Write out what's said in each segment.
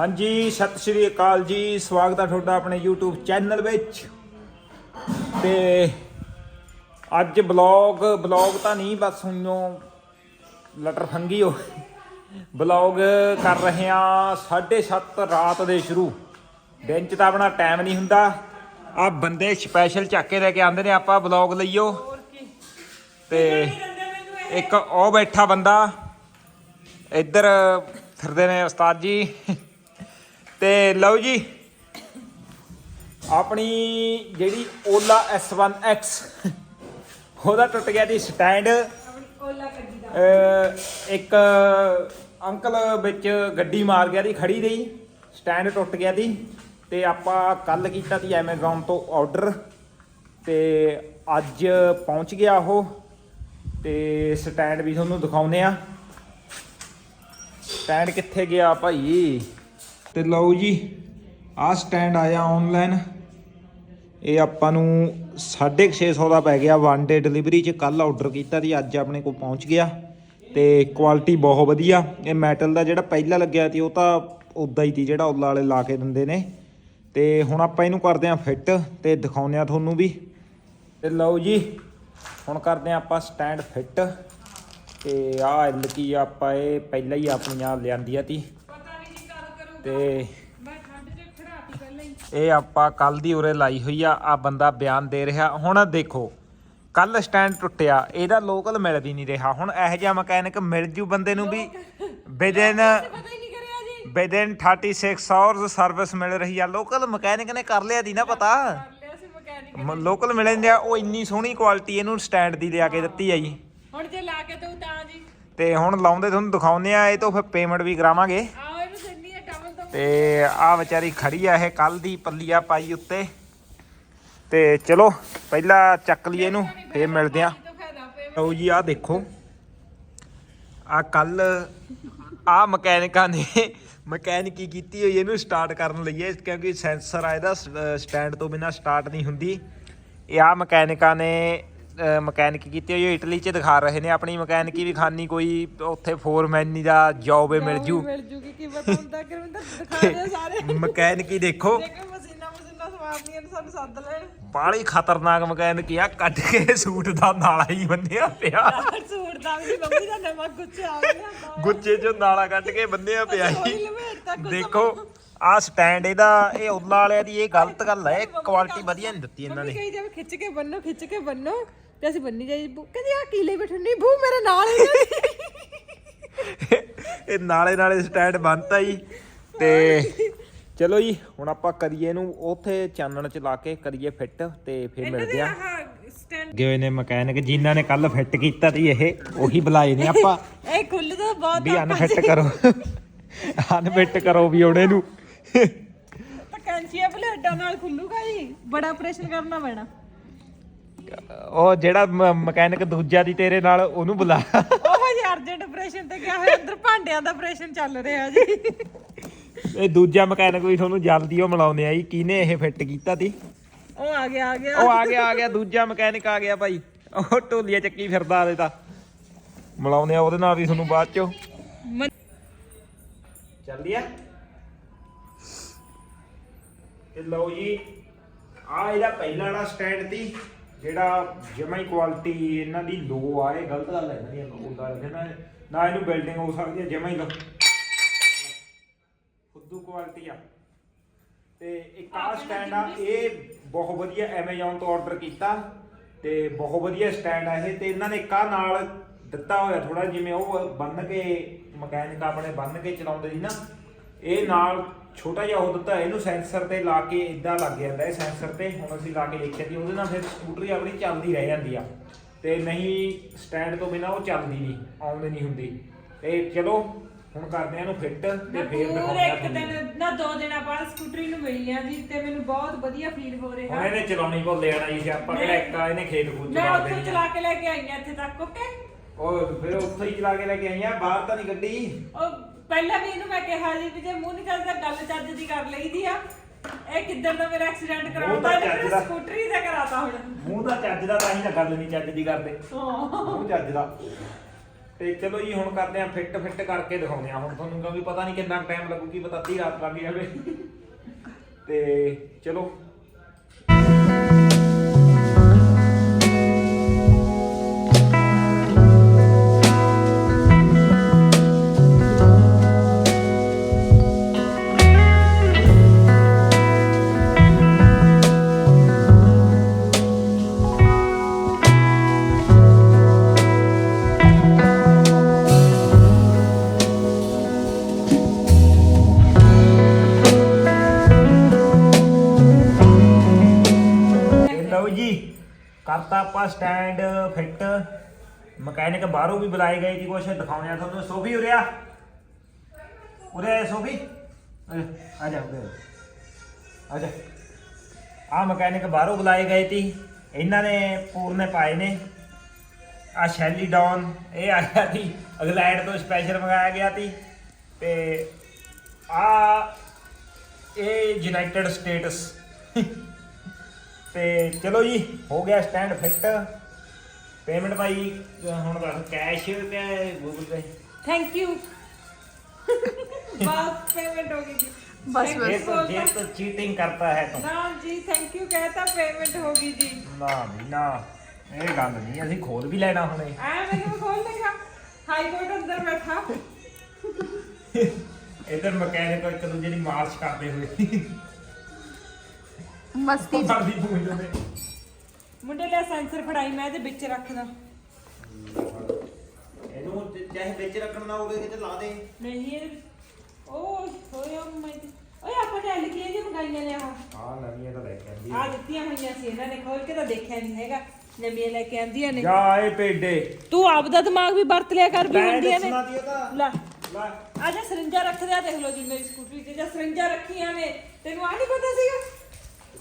ਹਾਂਜੀ, ਸਤਿ ਸ਼੍ਰੀ ਅਕਾਲ ਜੀ। ਸਵਾਗਤ ਹੈ ਤੁਹਾਡਾ ਆਪਣੇ YouTube ਚੈਨਲ ਵਿੱਚ। ਤੇ ਅੱਜ ਬਲੌਗ ਬਲੌਗ ਤਾਂ ਨਹੀਂ, ਬਸ ਹੁਣੋਂ ਲਟਰ ਫੰਗੀ ਹੋ। ਬਲੌਗ ਕਰ ਰਹੇ ਆ 7:30 ਰਾਤ ਦੇ ਸ਼ੁਰੂ। ਦਿਨ ਚ ਤਾਂ ਆਪਣਾ ਟਾਈਮ ਨਹੀਂ ਹੁੰਦਾ। ਆ ਬੰਦੇ ਸਪੈਸ਼ਲ ਚੱਕ ਲੈ ਕੇ ਆਂਦੇ ਨੇ, ਆਪਾਂ ਬਲੌਗ ਲਈਓ। ਤੇ ਇੱਕ ਉਹ ਬੈਠਾ ਬੰਦਾ। ਇੱਧਰ ਫਿਰਦੇ ਨੇ ਉਸਤਾਦ ਜੀ। ਤੇ ਲਓ ਜੀ, ਆਪਣੀ ਜਿਹੜੀ ਓਲਾ S1X ਉਹਦਾ ਟੁੱਟ ਗਿਆ ਜੀ ਸਟੈਂਡ। ਇੱਕ ਅੰਕਲ ਵਿੱਚ ਗੱਡੀ ਮਾਰ ਗਿਆ ਦੀ ਖੜੀ ਰਹੀ, ਸਟੈਂਡ ਟੁੱਟ ਗਿਆ ਦੀ ਤੇ ਆਪਾਂ ਕੱਲ ਕੀਤਾ ਸੀ Amazon ਤੋਂ ਆਰਡਰ ਤੇ ਅੱਜ ਪਹੁੰਚ ਗਿਆ ਉਹ, ਤੇ ਸਟੈਂਡ ਵੀ ਤੁਹਾਨੂੰ ਦਿਖਾਉਨੇ ਆ ਸਟੈਂਡ ਕਿੱਥੇ ਗਿਆ ਭਾਈ? ਤੇ ਲਓ ਜੀ, ਆਹ ਸਟੈਂਡ ਆਇਆ ਆਨਲਾਈਨ ਇਹ ਆਪਾਂ ਨੂੰ 650 ਦਾ ਪੈ ਗਿਆ। ਵਨ ਡੇ ਡਿਲੀਵਰੀ ਚ ਕੱਲ ਆਰਡਰ ਕੀਤਾ ਸੀ ਅੱਜ ਆਪਣੇ ਕੋਲ ਪਹੁੰਚ ਗਿਆ। ਤੇ ਕੁਆਲਿਟੀ ਬਹੁਤ ਵਧੀਆ। ਇਹ ਮੈਟਲ ਦਾ ਜਿਹੜਾ ਪਹਿਲਾਂ ਲੱਗਿਆ ਸੀ, ਉਹ ਤਾਂ ਉਦਾਂ ਹੀ ਸੀ, ਜਿਹੜਾ ਉੱਲਾ ਵਾਲੇ ਲਾ ਕੇ ਦਿੰਦੇ ਨੇ। ਤੇ ਹੁਣ ਆਪਾਂ ਇਹਨੂੰ ਕਰਦੇ ਆਂ ਫਿੱਟ ਤੇ ਦਿਖਾਉਂਦੇ ਆ ਤੁਹਾਨੂੰ ਵੀ। ਤੇ ਲਓ ਜੀ, ਹੁਣ ਕਰਦੇ ਆਂ ਆਪਾਂ ਸਟੈਂਡ ਫਿੱਟ ਤੇ ਆਹ ਐਲ ਕੀ ਆਪਾਂ ਇਹ ਪਹਿਲਾਂ ਹੀ ਆਪਣੀਆਂ ਲਿਆਂਦੀਆਂ ਤੀ ਤੇ ਇਹ ਆਪਾਂ ਕੱਲ ਦੀ ਉਰੇ ਲਾਈ ਹੋਈ ਆ ਆ ਬੰਦਾ ਬਿਆਨ ਦੇ ਰਿਹਾ। ਹੁਣ ਦੇਖੋ ਕੱਲ ਸਟੈਂਡ ਟੁੱਟਿਆ ਇਹਦਾ ਲੋਕਲ ਮਿਲਦੀ ਨਹੀਂ ਰਿਹਾ। ਹੁਣ ਇਹੋ ਜਿਹਾ ਮਕੈਨਿਕ ਮਿਲ ਜੂ ਬੰਦੇ ਨੂੰ ਵੀ ਵਿਦਿਨ ਵਿਦਿਨ 36 ਆਵਰਸ ਸਰਵਿਸ ਮਿਲ ਰਹੀ ਆ। ਲੋਕਲ ਮਕੈਨਿਕ ਨੇ ਕਰ ਲਿਆ ਦੀ ਨਾ ਪਤਾ। ਲੋਕਲ ਮਿਲ ਜਾਂਦੇ ਆ ਉਹ ਇੰਨੀ ਸੋਹਣੀ ਕੁਆਲਿਟੀ ਇਹਨੂੰ ਸਟੈਂਡ ਦੀ ਲਿਆ ਕੇ ਦਿੱਤੀ ਆ ਜੀ। ਹੁਣ ਜੇ ਲਾ ਕੇ ਤੂੰ ਤਾਂ ਜੀ। ਤੇ ਹੁਣ ਲਾਉਂਦੇ ਤੁਹਾਨੂੰ ਦਿਖਾਉਂਦੇ ਆ ਇਹ ਤੋਂ ਫਿਰ ਪੇਮੈਂਟ ਵੀ ਕਰਾਵਾਂਗੇ। ਤੋਂ ਤੇ ਆ ਵਿਚਾਰੀ ਖੜੀ ਆ ਇਹ ਕੱਲ ਦੀ ਪੱਲੀਆ ਪਾਈ ਉੱਤੇ। ਤੇ ਚਲੋ, ਪਹਿਲਾਂ ਚੱਕ ਲਈਏ ਇਹਨੂੰ, ਫੇਰ ਮਿਲਦੇ ਆ ਲਓ ਜੀ ਆ ਦੇਖੋ। ਆ ਕੱਲ ਆ ਮਕੈਨਿਕਾਂ ਨੇ, ਮਕੈਨਿਕੀ ਕੀਤੀ ਹੋਈ, ਇਹਨੂੰ ਸਟਾਰਟ ਕਰਨ ਲਈ ਹੈ, ਕਿਉਂਕਿ ਸੈਂਸਰ ਆ ਇਹਦਾ ਸਟੈਂਡ ਤੋਂ ਬਿਨਾ ਸਟਾਰਟ ਨਹੀਂ ਹੁੰਦੀ। ਇਹ ਆ ਮਕੈਨਿਕਾਂ ਨੇ ਮਕੈਨਿਕ ਕੀਤੀ ਹੋਈ ਹੈ, ਇਟਲੀ ਚ ਦਿਖਾ ਰਹੇ ਨੇ ਆਪਣੀ ਮਕੈਨਿਕੀ ਵੀ ਖਾਨੀ ਕੋਈ ਉੱਥੇ ਫੋਰਮੈਨੀ ਦਾ ਜੌਬ ਮਿਲ ਜੂ। ਮਿਲ ਜੂਗੀ ਕੀ ਬਤਾਉਂਦਾ ਗੁਰਵਿੰਦਰ ਦਿਖਾ ਦੇ ਸਾਰੇ। ਮਕੈਨਿਕੀ ਦੇਖੋ। ਦੇਖੋ ਮਸ਼ੀਨਾਂ ਮਸ਼ੀਨਾਂ ਸਵਾਰਨੀਆਂ ਸਾਨੂੰ ਸੱਦ ਲੈਣ। ਬਾਲੀ ਖਤਰਨਾਕ ਮਕੈਨਿਕ ਆ ਕੱਢ ਕੇ ਸੂਟ ਦਾ ਨਾਲਾ ਹੀ ਬੰਨਿਆ ਪਿਆ। ਸੂਟ ਦਾ ਵੀ ਮੰਮੀ ਦਾ ਨਵਾਂ ਗੁੱਛਾ ਆ ਗਿਆ। ਗੁੱਚੇ ਚੋਂ ਨਾਲਾ ਕੱਢ ਕੇ ਬੰਨਿਆ ਪਿਆ ਲਵੇਟ ਤੱਕ ਦੇਖੋ ਆ ਸਟੈਂਡ ਇਹਦਾ ਇਹ ਉੱਲਾ ਵਾਲਿਆਂ ਦੀ ਇਹ ਗਲਤ ਗੱਲ ਹੈ ਕੁਆਲਿਟੀ ਵਧੀਆ ਨਹੀਂ ਦਿੱਤੀ ਇਹਨਾਂ ਮੰਮੀ ਨੇ। ਕਹੀ ਜਾਵੇ ਖਿੱਚ ਕੇ ਬੰਨੋ ਖਿੱਚ ਕੇ ਬੰਨੋ ਤੇ ਅਸੀਂ ਬੰਨੀ ਜਾਈ ਬੂ ਕਹਿੰਦੀ ਆ ਕੀਲੇ ਬੈਠੇ ਨਹੀਂ ਬੂ ਮੇਰੇ ਨਾਲ ਹੀ ਇਹ ਨਾਲੇ ਨਾਲੇ ਸਟੈਂਡ ਬੰਨਤਾ ਜੀ। ਤੇ ਚਲੋ ਜੀ ਹੁਣ ਆਪਾਂ ਕਰੀਏ ਇਹਨੂੰ ਉੱਥੇ ਚਾਨਣ ਚ ਲਾ ਕੇ ਕਰੀਏ ਫਿੱਟ ਤੇ ਫਿਰ ਮਿਲਦੇ ਆ ਸਟੈਂਡ ਗਏ ਨੇ ਮਕੈਨਿਕ ਜਿਨ੍ਹਾਂ ਨੇ ਕੱਲ ਫਿੱਟ ਕੀਤਾ ਸੀ ਇਹ ਉਹੀ ਬੁਲਾਏ ਨੇ ਆਪਾਂ। ਇਹ ਖੁੱਲ ਤਾਂ ਬਹੁਤ ਵੀ ਅਨਫਿੱਟ ਕਰੋ। ਅਨਫਿੱਟ ਕਰੋ ਵੀ ਉਹਨੇ ਨੂੰ। ਤਾਂ ਕੈਂਚੀਆ ਬਲੇਡਾਂ ਨਾਲ ਖੁੱਲੂਗਾ ਜੀ। ਬੜਾ ਆਪਰੇਸ਼ਨ ਕਰਨਾ ਪੈਣਾ। ਉਹ ਜਿਹੜਾ ਮਕੈਨਿਕ ਦੂਜਾ ਦੀ ਤੇਰੇ ਨਾਲ ਉਹਨੂੰ ਬੁਲਾ। ਉਹ ਜੀ ਅਰਜੈਂਟ ਆਪਰੇਸ਼ਨ ਤੇ ਗਿਆ ਹੋਇਆ ਅੰਦਰ ਭਾਂਡਿਆਂ ਦਾ ਆਪਰੇਸ਼ਨ ਚੱਲ ਰਿਹਾ ਜੀ। ਇਹ ਦੂਜਾ ਮਕੈਨਿਕ ਵੀ ਤੁਹਾਨੂੰ ਜਲਦੀ ਉਹ ਮਿਲਾਉਂਦੇ ਆ ਜੀ। ਕਿਹਨੇ ਇਹ ਫਿੱਟ ਕੀਤਾ ਤੀ? ਉਹ ਆ ਗਿਆ ਆ ਗਿਆ। ਉਹ ਆ ਗਿਆ ਆ ਗਿਆ ਦੂਜਾ ਮਕੈਨਿਕ ਆ ਗਿਆ ਭਾਈ। ਉਹ ਢੋਲੀਆ ਚੱਕੀ ਫਿਰਦਾ ਆਦੇ ਤਾਂ। ਮਿਲਾਉਂਦੇ ਆ ਉਹਦੇ ਨਾਲ ਵੀ ਤੁਹਾਨੂੰ ਬਾਅਦ ਚੋਂ। ਚੱਲਦੀ ਆ? ਤੇ ਲਓ ਜੀ ਆ ਇਹਦਾ ਪਹਿਲਾ ਵਾਲਾ ਸਟੈਂਡ ਤੀ ਜਿਹੜਾ ਜਮਾ ਹੀ ਕੁਆਲਿਟੀ ਇਹਨਾਂ ਦੀ ਲੋ ਆ ਇਹ ਗਲਤ ਗੱਲ ਹੈ ਇਹਨਾਂ ਦੀ ਉਹਦਾ ਕਹਿੰਦਾ ਨਾ ਇਹਨੂੰ ਬਿਲਡਿੰਗ ਹੋ ਸਕਦੀ ਹੈ ਜਮਾ ਹੀ ਲੋ ਖੁੱਦੂ ਕੁਆਲਿਟੀ ਆ। ਤੇ ਇੱਕ ਆ ਸਟੈਂਡ ਆ ਇਹ ਬਹੁਤ ਵਧੀਆ Amazon ਤੋਂ ਆਰਡਰ ਕੀਤਾ ਤੇ ਬਹੁਤ ਵਧੀਆ ਸਟੈਂਡ ਆ ਇਹ। ਤੇ ਇਹਨਾਂ ਨੇ ਕਾ ਨਾਲ ਦਿੱਤਾ ਹੋਇਆ ਥੋੜਾ ਜਿਵੇਂ ਉਹ ਬੰਨ ਕੇ ਮਕੈਨਿਕ ਆਪਣੇ ਬੰਨ ਕੇ ਚਲਾਉਂਦੇ ਸੀ ਨਾ ਇਹ ਨਾਲ ਛੋਟਾ ਜਿਹਾ ਉਹ ਦਿੱਤਾ ਇਹਨੂੰ ਸੈਂਸਰ ਤੇ ਲਾ ਕੇ ਇਦਾਂ ਲੱਗ ਜਾਂਦਾ ਇਹ ਸੈਂਸਰ ਤੇ। ਹੁਣ ਅਸੀਂ ਲਾ ਕੇ ਦੇਖਿਆ ਸੀ ਉਹਦੇ ਨਾਲ ਫਿਰ ਸਕੂਟਰੀ ਆਪਣੀ ਚੱਲਦੀ ਰਹਿ ਜਾਂਦੀ ਆ। ਤੇ ਨਹੀਂ ਸਟੈਂਡ ਤੋਂ ਬਿਨਾ ਉਹ ਚੱਲਦੀ ਨਹੀਂ ਆਉਂਦੀ ਨਹੀਂ ਹੁੰਦੀ। ਤੇ ਚਲੋ ਹੁਣ ਕਰਦੇ ਆ ਇਹਨੂੰ ਫਿੱਟ ਤੇ ਮੈਂ ਫੇਰ ਪੂਰੇ ਦਿਖਾਉਂਦੇ ਆ ਇੱਕ ਤੁਹਾਨੂੰ। ਦਿਨ ਨਾ ਦੋ ਦਿਨਾਂ ਬਾਅਦ ਸਕੂਟਰੀ ਨੂੰ ਮਿਲੀ ਆ ਜੀ ਤੇ ਮੈਨੂੰ ਬਹੁਤ ਵਧੀਆ ਫੀਲ ਹੋ ਹੁਣ ਰਿਹਾ ਇਹਨੇ ਚਲਾਉਣੀ ਭੁੱਲ ਜਾਣਾ ਜੀ ਆਪਾਂ ਕਿਹੜਾ ਇੱਕ ਆ ਇਹਨੇ ਖੇਤ ਖੂਤ ਮੈਂ ਉੱਥੋਂ ਦੇਣੀ ਆ। ਚਲਾ ਕੇ ਲੈ ਕੇ ਆਈ ਆ ਇੱਥੇ ਤੱਕ ਓਕੇ ਉਹ ਫਿਰ ਉੱਥੇ ਹੀ ਚਲਾ ਕੇ ਲੈ ਕੇ ਆਈਆਂ ਬਾਹਰ ਤਾਂ ਨਹੀਂ ਗੱਡੀ ਉਹ ਪਹਿਲਾਂ ਵੀ ਇਹਨੂੰ ਮੈਂ ਕਿਹਾ ਜੀ ਵੀ ਜੇ ਮੂੰਹ ਨਹੀਂ ਚੱਲਦਾ ਗੱਲ ਚੱਜ ਦੀ ਕਰ ਲਈਦੀ ਆ ਇਹ ਕਿੱਦਣ ਦਾ ਮੇਰਾ ਐਕਸੀਡੈਂਟ ਕਰਾਉਂਦਾ? ਤਾਂ ਇਹਨੇ ਚੱਜ ਫਿਰ ਦਾ। ਸਕੂਟਰੀ ਦਾ ਕਰਾਤਾ ਹੁਣ। ਮੂੰਹ ਦਾ ਚੱਜ ਦਾ ਤਾਂ ਹੀ ਨਾ ਗੱਲ ਨਹੀਂ ਚੱਜ ਦੀ ਕਰਦੇ। ਹਾਂ। ਮੂੰਹ ਚੱਜ ਦਾ। ਤੇ ਚਲੋ ਜੀ ਹੁਣ ਕਰਦੇ ਆ ਫਿੱਟ ਫਿੱਟ ਕਰਕੇ ਦਿਖਾਉਂਦੇ ਆ ਹੁਣ ਤੁਹਾਨੂੰ ਕਿਉਂਕਿ ਪਤਾ ਨਹੀਂ ਕਿੰਨਾ ਟਾਈਮ ਲੱਗੂਗੀ ਪਤਾ ਅੱਧੀ ਰਾਤ ਲੱਗ ਜਾਵੇ। ਤੇ ਚਲੋ ਕਰਤਾ ਆਪਾਂ ਸਟੈਂਡ ਫਿੱਟ ਮਕੈਨਿਕ ਬਾਹਰੋਂ ਵੀ ਬੁਲਾਏ ਗਏ ਸੀ ਕੁਛ ਦਿਖਾਉਣੇ ਆ ਤੁਹਾਨੂੰ। ਸੋਫੀ ਉਰਿਆ ਉਰੇ ਸੋਫੀ। ਆ ਜਾ, ਉਰੇ। ਆ ਜਾ। ਆ ਮਕੈਨਿਕ ਬਾਹਰੋਂ ਬੁਲਾਏ ਗਏ ਸੀ ਇਹਨਾਂ ਨੇ ਪੂਰਨੇ ਪਾਏ ਨੇ। ਆ ਸ਼ੈਲੀ ਡਾਊਨ ਇਹ ਆਇਆ ਸੀ ਅਗਲੈਂਡ ਤੋਂ ਸਪੈਸ਼ਲ ਮੰਗਾਇਆ ਗਿਆ ਸੀ ਤੇ ਆ ਇਹ ਯੂਨਾਈਟਿਡ ਸਟੇਟਸ ਤੇ ਚਲੋ ਜੀ ਹੋ ਗਿਆ ਸਟੈਂਡ ਫਿੱਟ ਪੇਮੈਂਟ ਭਾਈ ਹੁਣ ਦੱਸ ਕੈਸ਼ ਤੇ ਗੂਗਲ ਪੇ ਥੈਂਕ ਯੂ ਬਸ ਪੇਮੈਂਟ ਹੋ ਗਈ ਜੀ। ਬਸ ਇਹ ਬਸ। ਤਾਂ ਜੇ ਤਾਂ ਚੀਟਿੰਗ ਕਰਤਾ ਹੈ ਤੂੰ। ਨਾ ਜੀ ਥੈਂਕ ਯੂ ਕਹਤਾ ਪੇਮੈਂਟ ਹੋ ਗਈ ਜੀ। ਨਾ ਵੀ ਨਾ। ਇਹ ਗੱਲ ਨਹੀਂ ਅਸੀਂ ਖੋਲ ਵੀ ਲੈਣਾ ਹੁਣੇ। ਐ ਮੈਨੂੰ ਖੋਲ ਲੇਗਾ ਹਾਈ ਕੋਰਟ ਅੰਦਰ ਬੈਠਾ। ਇਧਰ ਮਕੈਨਿਕ ਇੱਕ ਦੂਜੇ ਦੀ ਮਾਰਸ਼ ਕਰਦੇ ਹੋਏ। ਮਸਤੀ। ਚ। ਸਾਡੀ ਪੂੰਝ ਨੇ ਮੁੰਡੇ ਲੈ ਸੈਂਸਰ ਫੜਾਈ ਮੈਂ ਇਹਦੇ ਵਿੱਚ ਰੱਖਦਾ। ਇਹਨੂੰ ਚਾਹੇ ਵਿੱਚ ਰੱਖਣ ਦਾ ਹੋਵੇ ਕਿਤੇ ਲਾ ਦੇ। ਨਹੀਂ ਇਹ ਉਹ ਹੋਇਆ ਮੈਂ ਓਏ ਆਪਾਂ ਨੇ ਲਿਖੀਆਂ ਜੀ ਮੰਗਾਈਆਂ ਨੇ ਆਹ। ਹਾਂ ਨਵੀਂ ਤਾਂ ਲੈ ਕੇ ਆਂਦੀ ਆ। ਦਿੱਤੀਆਂ ਹੋਈਆਂ ਸੀ ਇਹਨਾਂ ਨੇ ਖੋਲ ਕੇ ਤਾਂ ਦੇਖਿਆ ਨਹੀਂ ਹੈਗਾ। ਨਵੀਆਂ ਲੈ ਕੇ ਆਂਦੀਆਂ ਨੇ। ਜਾ ਇਹ ਪੇਡੇ। ਤੂੰ ਆਪ ਦਾ ਦਿਮਾਗ ਵੀ ਵਰਤ ਲਿਆ ਕਰ ਵੀ ਹੁੰਦੀਆਂ ਨੇ। ਦੱਸਣਾ ਦੀ ਲੈ। ਲੈ। ਆ ਜਾ ਸਰਿੰਜਾ ਰੱਖ ਦਿਆ ਦੇਖ ਲਓ ਜੀ ਮੇਰੀ ਸਕੂਟਰੀ ਤੇ। ਜਾਂ ਸਰਿੰਜਾ ਰੱਖੀਆਂ ਨੇ। ਤੈਨੂੰ ਆ ਨਹੀਂ ਪਤਾ ਸੀਗਾ?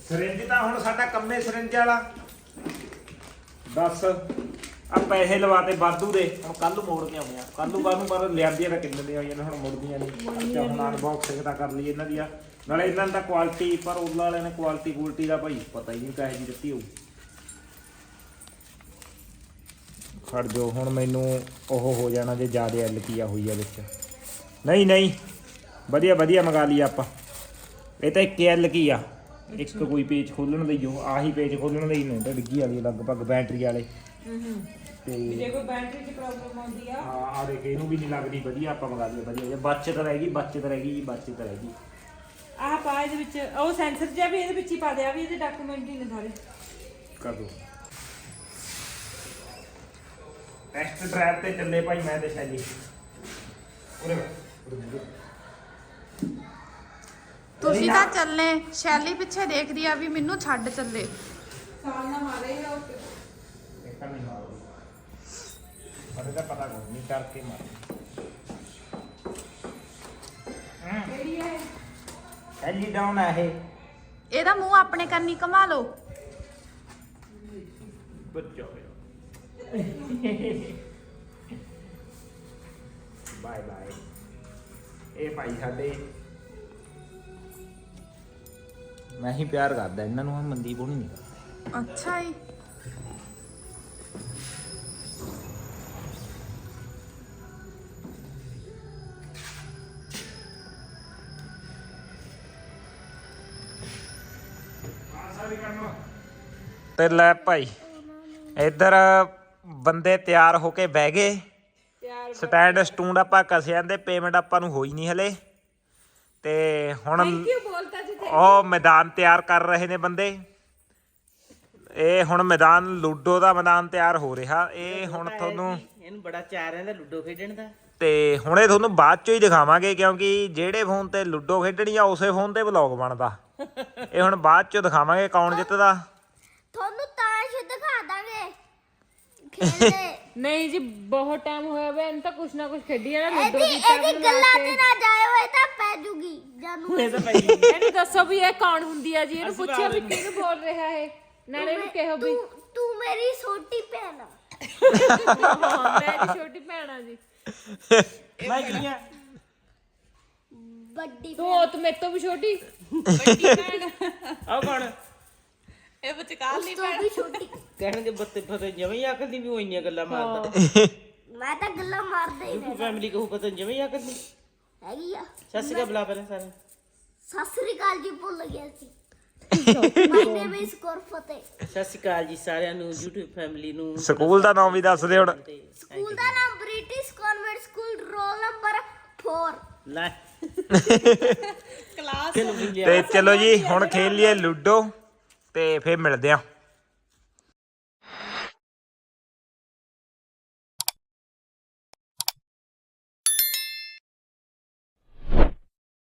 ਸਿਰਿੰਜ ਤਾਂ ਹੁਣ ਸਾਡਾ ਕੰਮੇ ਸਿਰਿੰਜ ਵਾਲਾ। ਦੱਸ ਆ ਪੈਸੇ ਲਵਾਤੇ ਬਾਦੂ ਦੇ। ਹੁਣ ਕੱਲ ਨੂੰ ਮੋੜ ਕੇ ਆਉਂਦੇ ਆ। ਕੱਲ ਨੂੰ ਬਾਅਦ ਨੂੰ ਪਰ ਲਿਆਂਦੀਆਂ ਤਾਂ ਕਿੰਨੇ ਦੀਆਂ ਹੋਈਆਂ ਨੇ ਹੁਣ ਮੁੜਦੀਆਂ ਨਹੀਂ। ਅੱਛਾ ਹੁਣ ਅਨਬਾਕਸਿੰਗ ਤਾਂ ਕਰ ਲਈ ਇਹਨਾਂ ਦੀ ਆ। ਨਾਲੇ ਇਹਨਾਂ ਦਾ ਕੁਆਲਿਟੀ ਪਰ ਉਹਨਾਂ ਵਾਲਿਆਂ ਨੇ ਕੁਆਲਿਟੀ ਕੁਆਲਿਟੀ ਦਾ ਭਾਈ ਪਤਾ ਹੀ ਨਹੀਂ ਕਾਹੇ ਜੀ ਦਿੱਤੀ ਹੋਊ। ਖੜ ਜੋ ਹੁਣ ਮੈਨੂੰ ਉਹ ਹੋ ਜਾਣਾ ਜੇ ਜ਼ਿਆਦਾ ਐਲ ਕੀਆ ਹੋਈ ਆ ਵਿੱਚ। ਨਹੀਂ ਨਹੀਂ। ਵਧੀਆ ਵਧੀਆ ਮੰਗਾ ਲਈ ਆਪਾਂ। ਇਹ ਤਾਂ ਇੱਕ ਐਲ ਕੀ ਆ। ਇੱਕ ਕੋਈ ਪੇਜ ਖੋਲਣ ਲਈ ਜੋ ਆਹੀ ਪੇਜ ਖੋਲਣ ਲਈ ਨੇ ਤਾਂ ਡਿੱਗੀ ਵਾਲੀ ਲਗਭਗ ਬੈਟਰੀ ਵਾਲੇ। ਤੇ ਜੇ ਕੋਈ ਬੈਟਰੀ 'ਚ ਪ੍ਰੋਬਲਮ ਆਉਂਦੀ ਆ। ਹਾਂ ਆ ਦੇਖ ਇਹਨੂੰ ਵੀ ਨਹੀਂ ਲੱਗਦੀ ਵਧੀਆ ਆਪਾਂ ਮੰਗਾ ਲਈਏ ਵਧੀਆ ਜੇ ਬਚਤ ਰਹਿ ਗਈ ਬਚਤ ਰਹਿ ਗਈ ਜੀ ਬਚਤ ਰਹਿ ਗਈ ਆਹ ਪਾ ਇਹਦੇ ਵਿੱਚ ਉਹ ਸੈਂਸਰ ਜਿਹਾ ਵੀ ਇਹਦੇ ਵਿੱਚ ਹੀ ਪਾ ਦਿਆ ਵੀ ਇਹਦੇ ਡਾਕੂਮੈਂਟ ਹੀ ਨੇ ਸਾਰੇ। ਕਰ ਦੋ। ਟੈਸਟ ਡਰਾਈਵ ਤੇ ਚੱਲੇ ਭਾਈ ਮੈਂ ਤੇ ਸ਼ੈਲੀ ਉਰੇ ਉਰੇ। ਤੁਸੀਂ ਤਾਂ ਚੱਲੇ ਸ਼ੈਲੀ ਪਿੱਛੇ ਦੇਖਦੀ ਆ ਵੀ ਮੈਨੂੰ ਛੱਡ ਚੱਲੇ। ਸਾਲ ਨਾ ਮਾਰੇ ਆ ਦੇਖਣ ਨਹੀਂ ਮਾਰੋ। ਪਰ ਇਹਦਾ ਪਤਾ ਕੋਈ ਨਹੀਂ ਕਰਕੇ ਮਾਰ। ਕਿਹੜੀ ਹੈ ਸ਼ੈਲੀ ਡਾਊਨ ਆ ਇਹ। ਇਹਦਾ ਮੂੰਹ ਆਪਣੇ ਕੰਨੀ ਘੁਮਾ ਲਓ। ਬੱਚਾ ਬਾਏ ਬਾਏ। ਇਹ ਭਾਈ ਸਾਡੇ ਮੈਂ ਹੀ ਪਿਆਰ ਕਰਦਾ ਇਹਨਾਂ ਨੂੰ ਮਨਦੀਪ ਹੋਣੀ ਨਹੀਂ ਕਰਦਾ। ਅੱਛਾ ਜੀ। ਤੇ ਲੈ ਭਾਈ ਇੱਧਰ ਬੰਦੇ ਤਿਆਰ ਹੋ ਕੇ ਬਹਿ ਗਏ। ਸਟੈਂਡ ਸਟੂੰਡ ਆਪਾਂ ਕਸੇ ਜਾਂਦੇ ਪੇਮੈਂਟ ਆਪਾਂ ਨੂੰ ਹੋਈ ਨਹੀਂ ਹਲੇ। ਤੇ ਹੁਣ ਥੈਂਕ ਯੂ ਬੋਲਤਾ ਉਹ ਮੈਦਾਨ ਤਿਆਰ ਕਰ ਰਹੇ ਨੇ ਬੰਦੇ। ਇਹ ਹੁਣ ਮੈਦਾਨ ਲੂਡੋ ਦਾ ਮੈਦਾਨ ਤਿਆਰ ਹੋ ਰਿਹਾ। ਇਹ ਹੁਣ ਤੁਹਾਨੂੰ ਇਹਨੂੰ ਬੜਾ ਚਾਅ ਰਹਿੰਦਾ ਲੁੱਡੋ ਖੇਡਣ ਦਾ। ਤੇ ਹੁਣ ਇਹ ਤੁਹਾਨੂੰ ਬਾਅਦ ਚੋਂ ਹੀ ਦਿਖਾਵਾਂਗੇ ਕਿਉਂਕਿ ਜਿਹੜੇ ਫੋਨ ਤੇ ਲੂਡੋ ਖੇਡਣੀ ਆ ਉਸੇ ਫੋਨ ਤੇ ਵਲੌਗ ਬਣਦਾ। ਇਹ ਹੁਣ ਬਾਅਦ ਚੋਂ ਦਿਖਾਵਾਂਗੇ ਕੌਣ ਜਿੱਤਦਾ। ਤੁਹਾਨੂੰ ਤਾਸ਼ ਦਿਖਾ ਦਾਂਗੇ। ਖੇਲਦੇ ਨਹੀਂ ਜੀ ਬਹੁਤ ਟਾਈਮ ਹੋਇਆ ਵੇ ਇਹਨੂੰ ਤਾਂ ਕੁਛ ਨਾ ਕੁਛ ਖੇਡੀ ਜਾਣਾ ਲੁੱਡੋ ਇਹਦੀ ਦੀ ਤਰ੍ਹਾਂ ਇਹਦੀ ਗੱਲਾਂ ਤੇ ਨਾ ਜਾਏ ਹੋਏ ਤਾਂ ਪੈ ਜੂਗੀ ਜਾਨੂ। ਇਹ ਤਾਂ ਭਾਈ ਇਹਨੂੰ ਦੱਸੋ ਵੀ ਇਹ ਕੌਣ ਹੁੰਦੀ ਆ ਜੀ? ਇਹਨੂੰ ਪੁੱਛਿਆ ਵੀ ਕਿਹਨੂੰ ਬੋਲ ਰਿਹਾ ਹੈ ਨਾਲੇ ਇਹਨੂੰ ਕਿਹੋ ਵੀ। ਤੂੰ ਤੂੰ ਮੇਰੀ ਛੋਟੀ ਭੈਣ ਆ। ਹਾਂ ਮੈਂ ਦੀ ਛੋਟੀ ਭੈਣ ਆ ਜੀ। ਮੈਂ ਕੀ ਆ? ਵੱਡੀ ਤੂੰ ਉਹ ਤੇ ਮੇਰੇ ਤੋਂ ਵੀ ਛੋਟੀ? ਵੱਡੀ ਭੈਣ। ਆਹ ਕੌਣ? ਇਹ ਵਿਚਕਾਰ ਤੂੰ ਵੀ ਛੋਟੀ ਕਹਿਣਗੇ ਬੱਤੇ ਫਤੇ ਜਵੇਂ ਹੀ ਅਕਲ ਵੀ ਹੋਈਆਂ ਗੱਲਾਂ ਮਾਰਦਾ। ਮੈਂ ਤਾਂ ਗੱਲਾਂ ਮਾਰਦਾ ਹੀ ਯੂਟਿਊਬ ਫੈਮਿਲੀ ਕਹੂ ਪਤਾ ਨਹੀਂ ਜਿਵੇਂ ਆ ਕਰਨੀ ਹੈਗੀ ਆ। ਸਤਿ ਸ਼੍ਰੀ ਅਕਾਲ ਬੁਲਾ ਪਹਿਲਾਂ ਸਾਰੇ ਸਤਿ ਸ੍ਰੀ ਅਕਾਲ ਜੀ ਭੁੱਲ ਗਿਆ ਸੀ। ਮਾਈ ਨੇਮ ਇਜ਼ ਗੁਰਫਤਿਹ ਸਤਿ ਸ਼੍ਰੀ ਅਕਾਲ ਜੀ ਸਾਰਿਆਂ ਨੂੰ YouTube ਫੈਮਿਲੀ ਨੂੰ। ਸਕੂਲ ਦਾ ਨਾਮ ਵੀ ਦੱਸ ਦੇ ਹੁਣ। ਤੇ ਸਕੂਲ ਦਾ ਨਾਮ British convent school roll number 4 ਲੈ। ਕਲਾਸ ਚਲੋ ਵੀ ਲਿਆ। ਤੇ ਚਲੋ ਜੀ ਹੁਣ ਖੇਲ ਲਈਏ ਲੂਡੋ ਤੇ ਫੇਰ ਮਿਲਦੇ ਆ